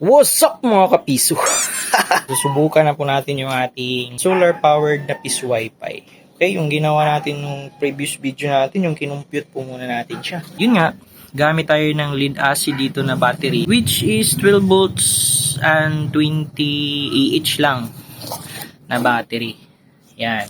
What's up mga kapiso? Susubukan na po natin yung ating solar powered na piso wifi. Okay, yung ginawa natin nung previous video natin, yung kinumpute po muna natin siya. Yun nga, gamit tayo ng lead acid dito na battery which is 12 volts and 20 AH lang na battery. Yan.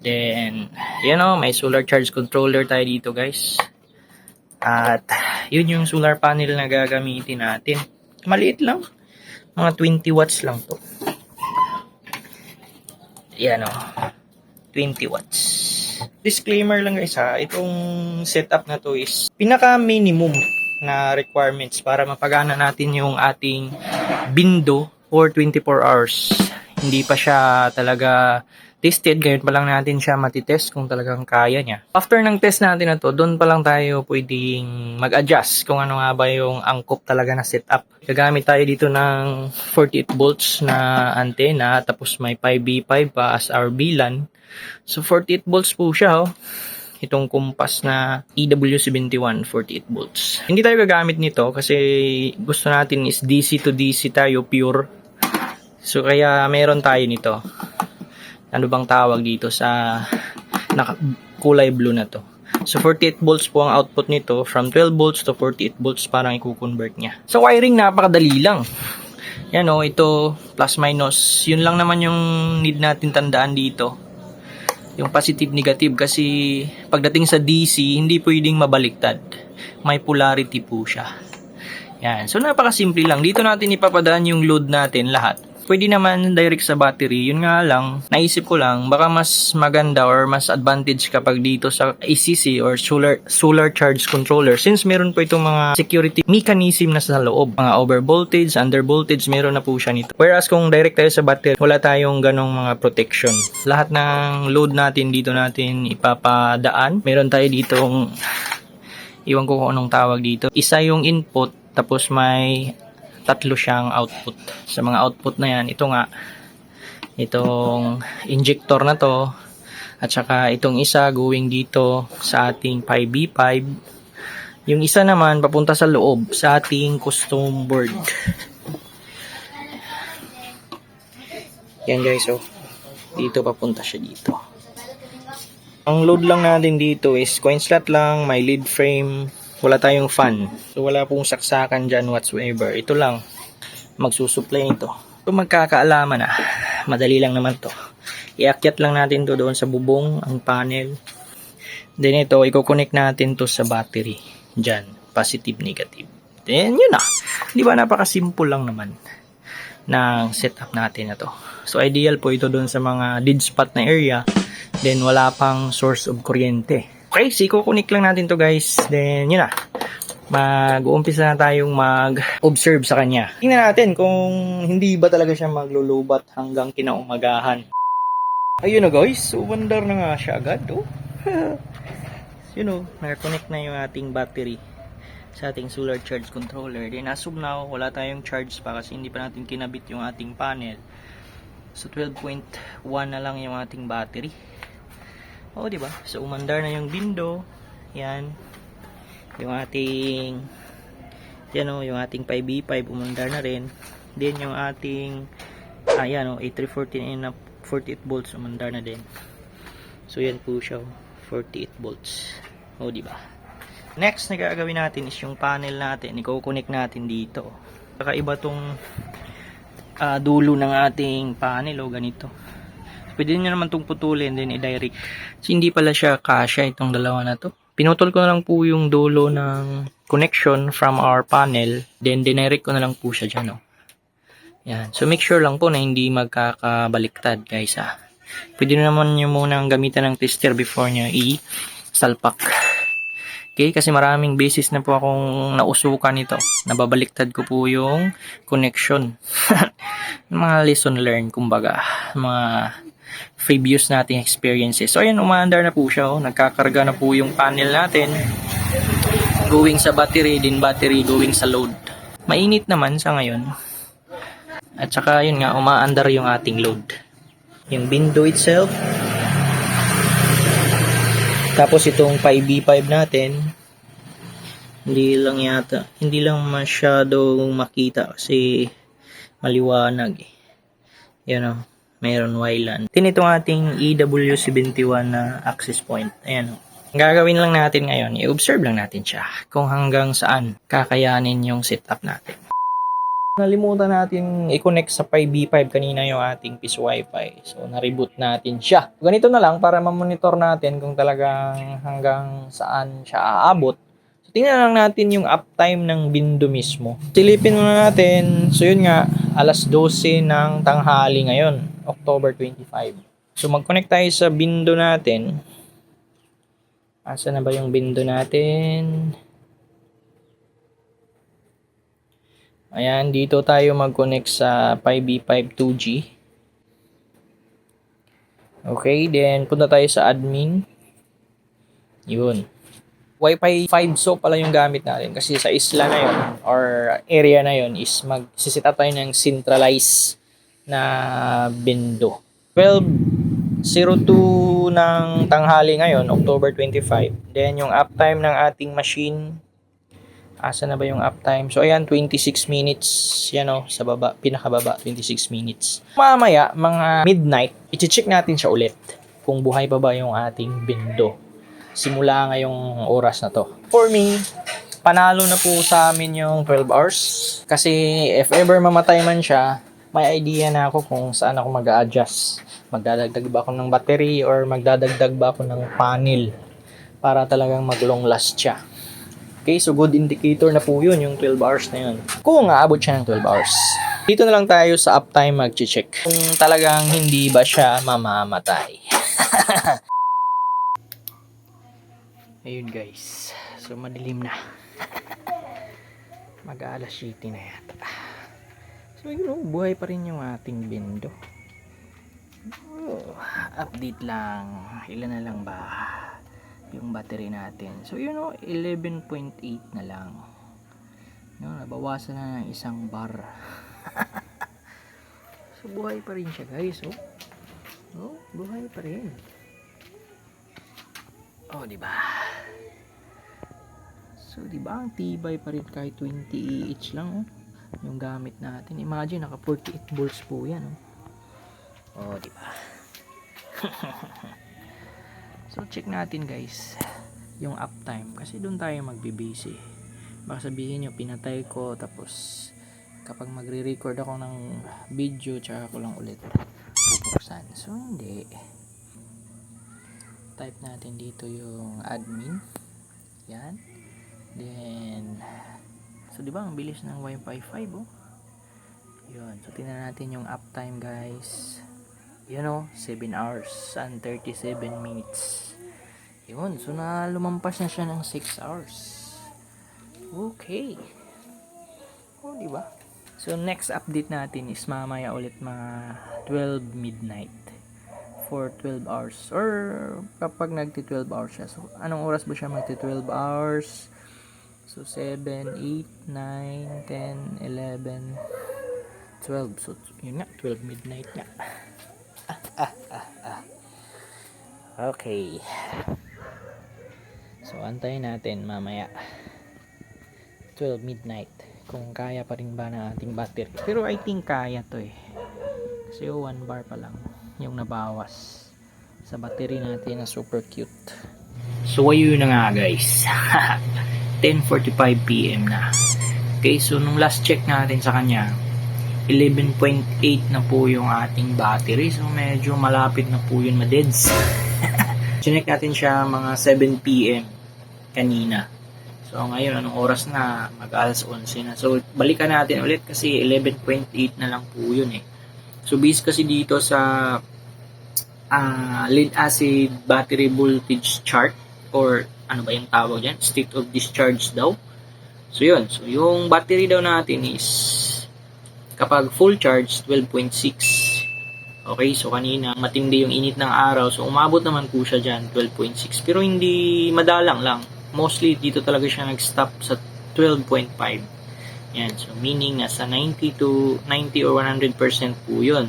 Then, you know, may solar charge controller tayo dito guys. At yun yung solar panel na gagamitin natin. Maliit lang. Mga 20 watts lang to. Yan o. 20 watts. Disclaimer lang guys ha. Itong setup na to is pinaka minimum na requirements para mapagana natin yung ating bindo for 24 hours. Hindi pa siya talaga tested, ngayon pa lang natin siya matitest kung talagang kaya niya. After ng test natin na to, doon pa lang tayo pwedeng mag-adjust kung ano nga ba yung angkop talaga na setup. Gagamit tayo dito ng 48 volts na antena, tapos may 5V5 pa as our VLAN. So 48 volts po siya, oh. Itong kumpas na E EW71 48 volts. Hindi tayo gagamit nito kasi gusto natin is DC to DC tayo, pure. So kaya meron tayo nito ano bang tawag dito sa naka, kulay blue na to. So 48 volts po ang output nito from 12 volts to 48 volts parang i-convert niya. Sa wiring napakadali lang. Yan o, ito plus minus. Yun lang naman yung need natin tandaan dito. Yung positive negative kasi pagdating sa DC hindi pwedeng mabaliktad. May polarity po siya. Yan. So napakasimple lang. Dito natin ipapadaan yung load natin lahat pwede naman direct sa battery. Yun nga lang, naisip ko lang, baka mas maganda or mas advantage kapag dito sa ACC or solar solar charge controller since meron po itong mga security mechanism na sa loob. Mga over voltage, under voltage, meron na po siya nito. Whereas kung direct tayo sa battery, wala tayong ganong mga protection. Lahat ng load natin dito natin ipapadaan. Meron tayo ditong iwan ko kung anong tawag dito. Isa yung input, tapos may tatlo siyang output. Sa mga output na yan, ito nga, itong injector na to, at saka itong isa going dito sa ating 5B5. Yung isa naman papunta sa loob sa ating custom board. Yan guys, oh. Dito papunta siya dito. Ang load lang natin dito is coin slot lang, may lead frame, wala tayong fan. So wala pong saksakan dyan whatsoever. Ito lang, magsusupply. Ito magkakaalaman na. Madali lang naman to. Iakyat lang natin to doon sa bubong, ang panel. Then ito, i-connect natin to sa battery. Dyan, positive, negative. Then yun na. Di ba napaka-simple lang naman ng setup natin na to. So ideal po ito doon sa mga dead spot na area. Then wala pang source of kuryente. Okay, so i-connect lang natin to guys. Then yun na mag-uumpisa na tayong mag-observe sa kanya. Tingnan natin kung hindi ba talaga siya maglulubat hanggang kinaumagahan. Ayun na guys, umandar na nga siya agad. Oh. you know, nag-connect na yung ating battery sa ating solar charge controller. Then as of now, wala tayong charge pa kasi hindi pa natin kinabit yung ating panel. So 12.1 na lang yung ating battery. Oh, di ba? So umandar na yung window. Yan. Yung ating yan o, yung ating 5B5 umandar na rin. Then yung ating ayan o, A314 na 48 volts umandar na din. So yan po siya 48 volts. O di ba? Next na gagawin natin is yung panel natin. I-connect natin dito. Kakaiba tong uh, dulo ng ating panel o ganito pwede nyo naman itong putulin then i-direct so hindi pala siya kasya itong dalawa na to pinutol ko na lang po yung dulo ng connection from our panel. Then, dinirect ko na lang po siya dyan. Oh. Yan. So, make sure lang po na hindi magkakabaliktad, guys. Ah. Pwede naman nyo munang gamitan ng tester before nyo i-salpak. Okay, kasi maraming basis na po akong nausukan ito. Nababaliktad ko po yung connection. mga lesson learned, kumbaga. Mga previous nating experiences. So, ayan, umaandar na po siya. Oh. Nagkakarga na po yung panel natin. Going sa battery, din battery going sa load. Mainit naman sa ngayon. At saka, yun nga, umaandar yung ating load. Yung window itself. Tapos, itong 5B5 natin. Hindi lang yata, hindi lang masyadong makita kasi maliwanag eh. Yan o, mayroon. Tin itong ating EW71 na access point. Ayan o. Ang gagawin lang natin ngayon, i-observe lang natin siya kung hanggang saan kakayanin yung setup natin. Nalimutan natin i-connect sa 5B5 kanina yung ating piso wifi. So, na-reboot natin siya. Ganito na lang para ma-monitor natin kung talagang hanggang saan siya aabot. So, tingnan lang natin yung uptime ng bindo mismo. Silipin muna natin. So, yun nga, alas 12 ng tanghali ngayon, October 25. So, mag-connect tayo sa bindo natin. Asa na ba yung bindo natin? Ayan, dito tayo mag-connect sa 5B5 2G. Okay, then punta tayo sa admin. Yun. Wi-Fi 5 so pala yung gamit natin kasi sa isla na yun or area na yun is magsisit up tayo ng centralized na bindo. 12.02 ng tanghali ngayon, October 25. Then yung uptime ng ating machine Asa na ba yung uptime? So, ayan, 26 minutes. Yan o, sa baba, pinakababa, 26 minutes. Mamaya, mga midnight, i-check natin siya ulit kung buhay pa ba yung ating bindo. Simula ngayong oras na to. For me, panalo na po sa amin yung 12 hours. Kasi if ever mamatay man siya, may idea na ako kung saan ako mag-adjust. Magdadagdag ba ako ng battery or magdadagdag ba ako ng panel para talagang mag-long last siya. Okay, so good indicator na po yun, yung 12 hours na yun. Kung aabot siya ng 12 hours. Dito na lang tayo sa uptime mag-check. Kung talagang hindi ba siya mamamatay. Ayun guys. So madilim na. Mag-aalas 7 na yata. So yun oh, buhay pa rin yung ating bindo. Oh, update lang. Ilan na lang ba? yung battery natin. So, yun o, 11.8 na lang. No, nabawasan na ng isang bar. so, buhay pa rin siya, guys. Oh, oh buhay pa rin. Oh, di ba? So, di ba ang tibay pa rin kahit 20 each lang, oh. Yung gamit natin. Imagine, naka 48 volts po yan, oh. Oh, di ba? So check natin guys yung uptime kasi doon tayo magbe-base. Baka sabihin nyo pinatay ko tapos kapag magre-record ako ng video tsaka ko lang ulit bubuksan. So hindi. Type natin dito yung admin. Yan. Then so di ba ang bilis ng Wi-Fi 5 oh. Yun. So tingnan natin yung uptime guys yun o, 7 hours and 37 minutes. Yun, so na lumampas na siya ng 6 hours. Okay. Oh, di ba? So next update natin is mamaya ulit mga 12 midnight for 12 hours or kapag nagti 12 hours siya. So anong oras ba siya magti 12 hours? So 7, 8, 9, 10, 11, 12. So yun nga, 12 midnight nga. Okay. So, antayin natin mamaya. 12 midnight. Kung kaya pa rin ba ng ating battery. Pero I think kaya to eh. Kasi 1 bar pa lang yung nabawas sa battery natin na super cute. So, ayun na nga guys. 10.45pm na. Okay, so nung last check natin sa kanya, 11.8 na po yung ating battery. So, medyo malapit na po yun madeds. Chinek natin siya mga 7pm kanina. So, ngayon, anong oras na? Mag-alas 11 na. So, balikan natin ulit kasi 11.8 na lang po yun eh. So, based kasi dito sa uh, lead acid battery voltage chart or ano ba yung tawag dyan? State of discharge daw. So, yun. So, yung battery daw natin is Kapag full charge, 12.6. Okay, so kanina matindi yung init ng araw. So umabot naman po siya dyan, 12.6. Pero hindi madalang lang. Mostly dito talaga siya nag-stop sa 12.5. Yan, so meaning nasa 90 to 90 or 100% po yun.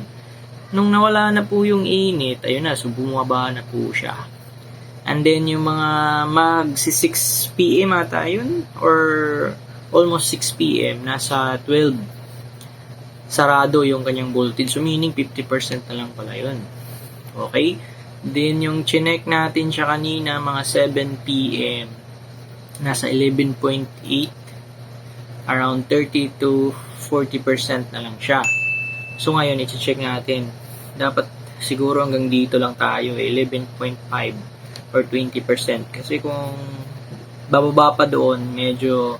Nung nawala na po yung init, ayun na, so bumaba na po siya. And then yung mga mag 6 p.m. ata yun or almost 6 p.m. nasa 12 sarado yung kanyang voltage. So meaning 50% na lang pala yun. Okay? Then yung chinek natin siya kanina mga 7 p.m. nasa 11.8 around 30 to 40% na lang siya. So ngayon i-check natin. Dapat siguro hanggang dito lang tayo eh, 11.5 or 20%. Kasi kung bababa pa doon, medyo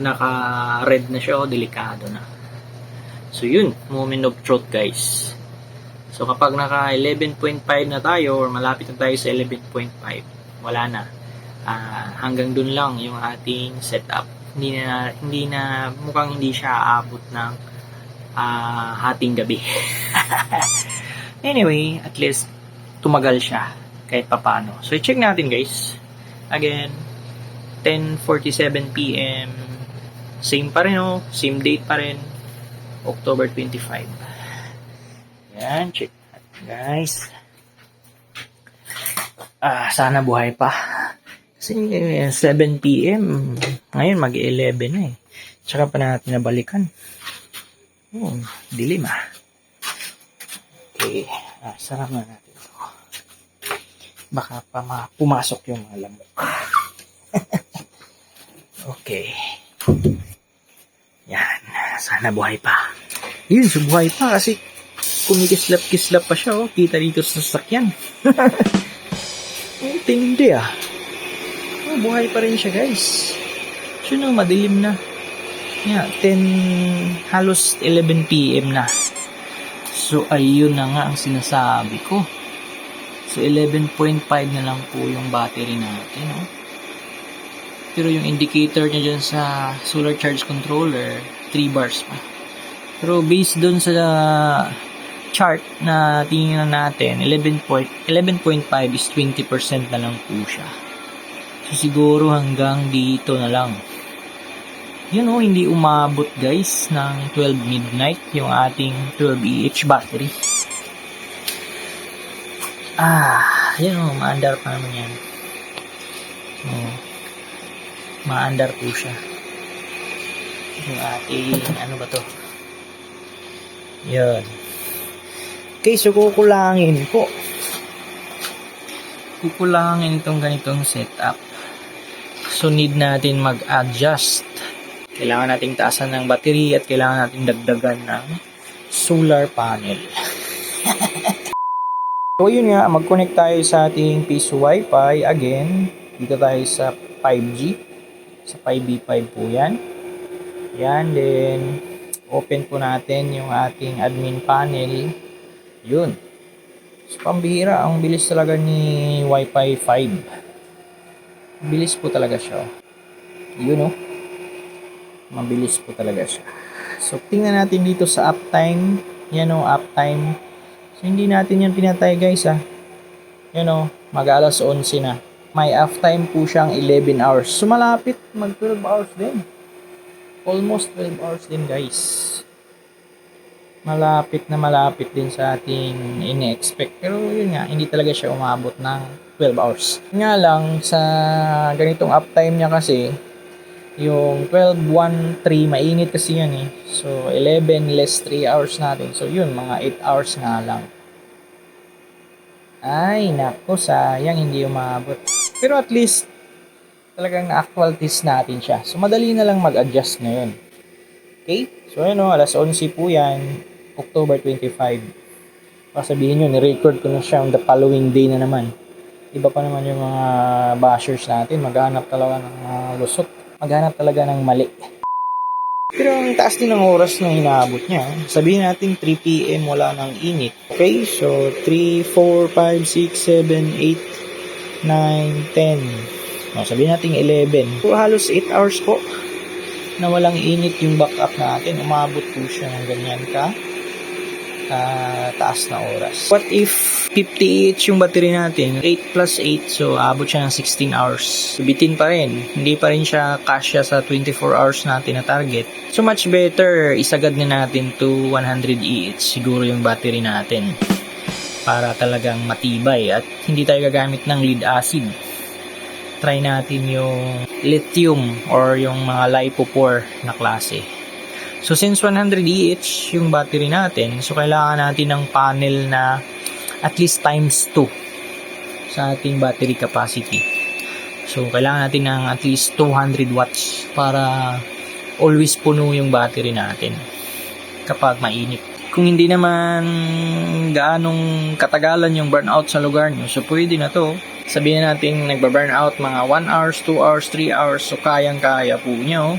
naka-red na siya o delikado na. So yun, moment of truth guys. So kapag naka 11.5 na tayo or malapit na tayo sa 11.5, wala na. Ah, hanggang dun lang yung ating setup. Hindi na hindi na mukhang hindi siya aabot ng ah, hating gabi. anyway, at least tumagal siya kahit papano. So i-check natin guys. Again, 10:47 PM. Same pa rin oh, same date pa rin. October 25. Yan, check natin guys. Ah, sana buhay pa. Kasi eh, 7 p.m. Ngayon mag-11 na eh. Tsaka pa natin nabalikan. Oh, dilim ah. Okay. Ah, sarap na natin. Baka pa ma pumasok yung mga lamok. okay. Yan. Sana buhay pa. Yun, buhay pa kasi kumikislap-kislap pa siya, oh. Kita dito sa sasakyan. Ang tindi, ah. Oh, buhay pa rin siya, guys. So, no, madilim na. Yeah, 10, halos 11 p.m. na. So, ayun na nga ang sinasabi ko. So, 11.5 na lang po yung battery natin, oh. Pero yung indicator niya dyan sa solar charge controller, 3 bars pa. Pero based dun sa chart na tingnan natin, 11 point, 11.5 is 20% na lang po siya. So siguro hanggang dito na lang. Yun o, hindi umabot guys ng 12 midnight yung ating 12 EH battery. Ah, yun o, maandar pa naman yan. Oh, maandar po siya. Yung ating, ano ba to? Yun. Okay, so kukulangin ko. Kukulangin itong ganitong setup. So, need natin mag-adjust. Kailangan nating taasan ng battery at kailangan nating dagdagan ng solar panel. So, yun nga, mag-connect tayo sa ating piso wifi. Again, dito tayo sa 5G. Sa 5B5 po yan. Yan, then open po natin yung ating admin panel. Yun. So, pambihira, ang bilis talaga ni Wi-Fi 5. Bilis po talaga siya. Yun oh. Mabilis po talaga siya. So, tingnan natin dito sa uptime. Yan oh, uptime. So, hindi natin yan pinatay guys ah. Yan oh, mag-alas 11 na. May uptime po siyang 11 hours. So, malapit mag 12 hours din. Almost 12 hours din guys malapit na malapit din sa ating ini-expect. Pero yun nga, hindi talaga siya umabot ng 12 hours. Nga lang, sa ganitong uptime niya kasi, yung 12.13, mainit kasi yan eh. So, 11 less 3 hours natin. So, yun, mga 8 hours nga lang. Ay, nako, sayang hindi umabot. Pero at least, talagang na-actual test natin siya. So, madali na lang mag-adjust ngayon. Okay? So, ano, alas 11 po yan. October 25. Baka sabihin nyo, ni-record ko na siya on the following day na naman. Iba pa naman yung mga bashers natin. Maghanap talaga ng uh, lusot. Maghanap talaga ng mali. Pero ang taas din ng oras na hinaabot niya. Sabihin natin 3 p.m. wala nang init. Okay, so 3, 4, 5, 6, 7, 8, 9, 10. No, sabihin natin 11. So, halos 8 hours po na walang init yung backup natin. Umabot po siya ng ganyan ka uh, taas na oras. What if 58 yung battery natin? 8 plus 8, so abot siya ng 16 hours. So, bitin pa rin. Hindi pa rin siya kasya sa 24 hours natin na target. So much better, isagad na natin to 100 EH siguro yung battery natin. para talagang matibay at hindi tayo gagamit ng lead acid. Try natin yung lithium or yung mga lipopore na klase. So since 100 EH yung battery natin, so kailangan natin ng panel na at least times 2 sa ating battery capacity. So kailangan natin ng at least 200 watts para always puno yung battery natin kapag mainit. Kung hindi naman gaanong katagalan yung burnout sa lugar nyo, so pwede na to. Sabihin natin nagba-burnout mga 1 hours, 2 hours, 3 hours, so kayang-kaya po nyo.